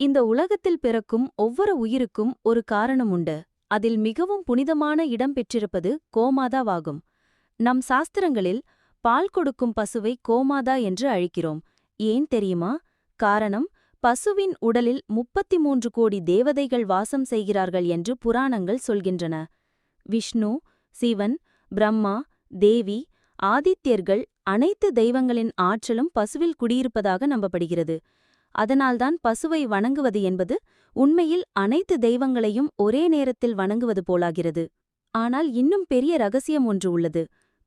இந்த உலகத்தில் பிறக்கும் ஒவ்வொரு உயிருக்கும் ஒரு காரணம் உண்டு அதில் மிகவும் புனிதமான இடம் பெற்றிருப்பது கோமாதாவாகும். நம் சாஸ்திரங்களில் பால் கொடுக்கும் பசுவை கோமாதா என்று அழைக்கிறோம். ஏன் தெரியுமா? காரணம் பசுவின் உடலில் முப்பத்தி மூன்று கோடி தேவதைகள் வாசம் செய்கிறார்கள் என்று புராணங்கள் சொல்கின்றன. விஷ்ணு சிவன் பிரம்மா தேவி ஆதித்யர்கள் அனைத்து தெய்வங்களின் ஆற்றலும் பசுவில் குடியிருப்பதாக நம்பப்படுகிறது. அதனால்தான் பசுவை வணங்குவது என்பது உண்மையில் அனைத்து தெய்வங்களையும் ஒரே நேரத்தில் வணங்குவது போலாகிறது. ஆனால் இன்னும் பெரிய ரகசியம் ஒன்று உள்ளது.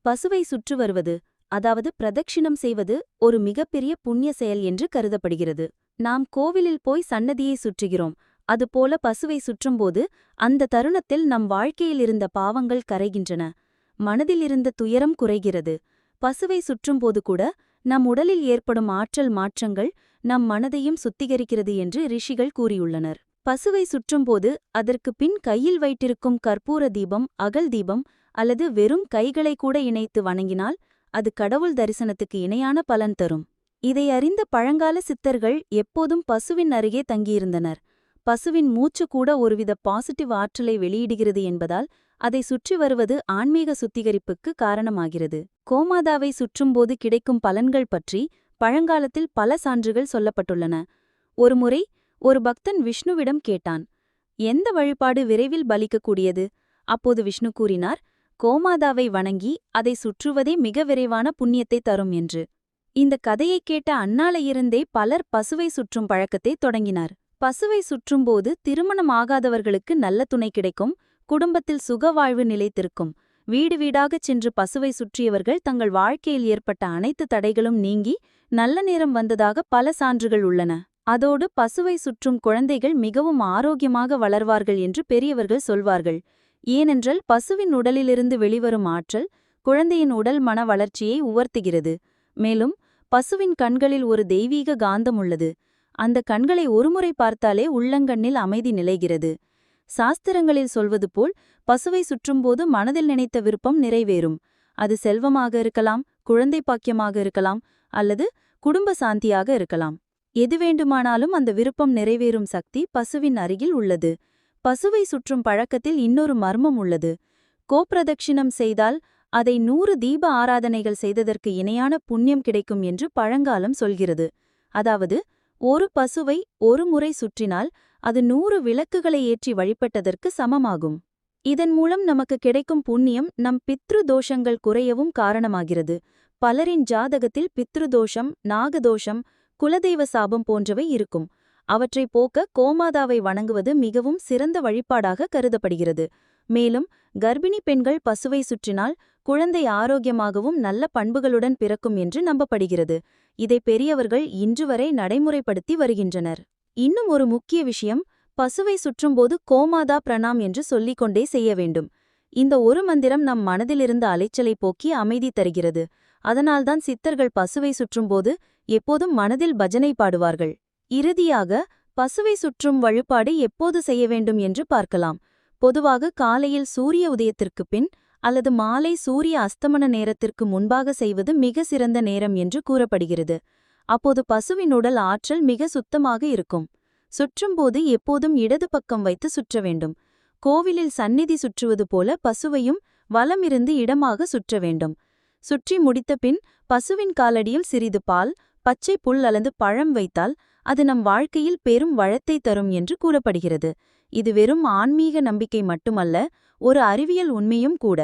பசுவை சுற்று வருவது அதாவது பிரதட்சிணம் செய்வது ஒரு மிகப்பெரிய புண்ணிய செயல் என்று கருதப்படுகிறது. நாம் கோவிலில் போய் சன்னதியை சுற்றுகிறோம் அதுபோல பசுவை சுற்றும்போது அந்த தருணத்தில் நம் வாழ்க்கையில் இருந்த பாவங்கள் கரைகின்றன. மனதிலிருந்த துயரம் குறைகிறது. பசுவை சுற்றும்போது கூட நம் உடலில் ஏற்படும் ஆற்றல் மாற்றங்கள் நம் மனதையும் சுத்திகரிக்கிறது என்று ரிஷிகள் கூறியுள்ளனர். பசுவை சுற்றும்போது அதற்கு பின் கையில் வைத்திருக்கும் கற்பூர தீபம் அகல் தீபம் அல்லது வெறும் கைகளை கூட இணைத்து வணங்கினால் அது கடவுள் தரிசனத்துக்கு இணையான பலன் தரும். இதை அறிந்த பழங்கால சித்தர்கள் எப்போதும் பசுவின் அருகே தங்கியிருந்தனர். பசுவின் மூச்சு கூட ஒருவித பாசிட்டிவ் ஆற்றலை வெளியிடுகிறது என்பதால் அதை சுற்றி வருவது ஆன்மீக சுத்திகரிப்புக்கு காரணமாகிறது. கோமாதாவை சுற்றும்போது கிடைக்கும் பலன்கள் பற்றி பழங்காலத்தில் பல சான்றுகள் சொல்லப்பட்டுள்ளன. ஒருமுறை ஒரு பக்தன் விஷ்ணுவிடம் கேட்டான் எந்த வழிபாடு விரைவில் பலிக்கக்கூடியது? அப்போது விஷ்ணு கூறினார் கோமாதாவை வணங்கி அதை சுற்றுவதே மிக விரைவான புண்ணியத்தை தரும் என்று. இந்த கதையைக் கேட்ட அந்நாளையிருந்தே பலர் பசுவை சுற்றும் பழக்கத்தை தொடங்கினார். பசுவை சுற்றும்போது திருமணம் ஆகாதவர்களுக்கு நல்ல துணை கிடைக்கும் குடும்பத்தில் சுகவாழ்வு நிலைத்திருக்கும். வீடு வீடாகச் சென்று பசுவை சுற்றியவர்கள் தங்கள் வாழ்க்கையில் ஏற்பட்ட அனைத்து தடைகளும் நீங்கி நல்ல நேரம் வந்ததாக பல சான்றுகள் உள்ளன. அதோடு பசுவை சுற்றும் குழந்தைகள் மிகவும் ஆரோக்கியமாக வளர்வார்கள் என்று பெரியவர்கள் சொல்வார்கள். ஏனென்றால் பசுவின் உடலிலிருந்து வெளிவரும் ஆற்றல் குழந்தையின் உடல் மன வளர்ச்சியை உவர்த்துகிறது. மேலும் பசுவின் கண்களில் ஒரு தெய்வீக காந்தம் உள்ளது. அந்த கண்களை ஒருமுறை பார்த்தாலே உள்ளங்கண்ணில் அமைதி நிலைகிறது. சாஸ்திரங்களில் சொல்வது போல் பசுவை சுற்றும்போது மனதில் நினைத்த விருப்பம் நிறைவேறும். அது செல்வமாக இருக்கலாம் குழந்தை பாக்கியமாக இருக்கலாம் அல்லது குடும்ப சாந்தியாக இருக்கலாம். எது வேண்டுமானாலும் அந்த விருப்பம் நிறைவேறும் சக்தி பசுவின் அருகில் உள்ளது. பசுவை சுற்றும் பழக்கத்தில் இன்னொரு மர்மம் உள்ளது. கோப்பிரதட்சிணம் செய்தால் அதை நூறு தீப ஆராதனைகள் செய்ததற்கு இணையான புண்ணியம் கிடைக்கும் என்று பழங்காலம் சொல்கிறது. அதாவது ஒரு பசுவை ஒரு முறை சுற்றினால் அது நூறு விளக்குகளை ஏற்றி வழிபட்டதற்கு சமமாகும். இதன் மூலம் நமக்கு கிடைக்கும் புண்ணியம் நம் பித்ரு தோஷங்கள் குறையவும் காரணமாகிறது. பலரின் ஜாதகத்தில் பித்ருதோஷம் நாகதோஷம் குலதெய்வ சாபம் போன்றவை இருக்கும். அவற்றை போக்க கோமாதாவை வணங்குவது மிகவும் சிறந்த வழிபாடாக கருதப்படுகிறது. மேலும் கர்ப்பிணி பெண்கள் பசுவை சுற்றினால் குழந்தை ஆரோக்கியமாகவும் நல்ல பண்புகளுடன் பிறக்கும் என்று நம்பப்படுகிறது. இதை பெரியவர்கள் இன்று வரை நடைமுறைப்படுத்தி வருகின்றனர். இன்னும் ஒரு முக்கிய விஷயம் பசுவை சுற்றும்போது கோமாதா பிரணாம் என்று சொல்லிக் கொண்டே செய்ய வேண்டும். இந்த ஒரு மந்திரம் நம் மனதிலிருந்த அலைச்சலை போக்கி அமைதி தருகிறது. அதனால்தான் சித்தர்கள் பசுவை சுற்றும்போது எப்போதும் மனதில் பஜனை பாடுவார்கள். இறுதியாக பசுவை சுற்றும் வழிபாடு எப்போது செய்ய வேண்டும் என்று பார்க்கலாம். பொதுவாக காலையில் சூரிய உதயத்திற்குப் பின் அல்லது மாலை சூரிய அஸ்தமன நேரத்திற்கு முன்பாக செய்வது மிக சிறந்த நேரம் என்று கூறப்படுகிறது. அப்போது பசுவின் உடல் ஆற்றல் மிக சுத்தமாக இருக்கும். சுற்றும்போது எப்போதும் இடது பக்கம் வைத்து சுற்ற வேண்டும். கோவிலில் சந்நிதி சுற்றுவது போல பசுவையும் வலமிருந்து இடமாக சுற்ற வேண்டும். சுற்றி முடித்த பின் பசுவின் காலடியில் சிறிது பால் பச்சை புல் அல்லது பழம் வைத்தால் அது நம் வாழ்க்கையில் பெரும் வளத்தை தரும் என்று கூறப்படுகிறது. இது வெறும் ஆன்மீக நம்பிக்கை மட்டுமல்ல ஒரு அறிவியல் உண்மையும் கூட.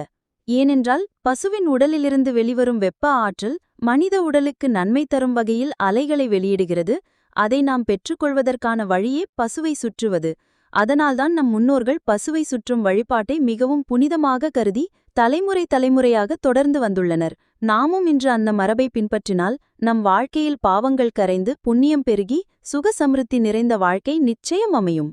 ஏனென்றால் பசுவின் உடலிலிருந்து வெளிவரும் வெப்ப ஆற்றல் மனித உடலுக்கு நன்மை தரும் வகையில் அலைகளை வெளியிடுகிறது. அதை நாம் பெற்றுக்கொள்வதற்கான வழியே பசுவை சுற்றுவது. அதனால்தான் நம் முன்னோர்கள் பசுவை சுற்றும் வழிபாட்டை மிகவும் புனிதமாக கருதி தலைமுறை தலைமுறையாக தொடர்ந்து வந்துள்ளனர். நாமும் இன்று அந்த மரபை பின்பற்றினால் நம் வாழ்க்கையில் பாவங்கள் கரைந்து புண்ணியம் பெருகி சுக சமிருத்தி நிறைந்த வாழ்க்கை நிச்சயம் அமையும்.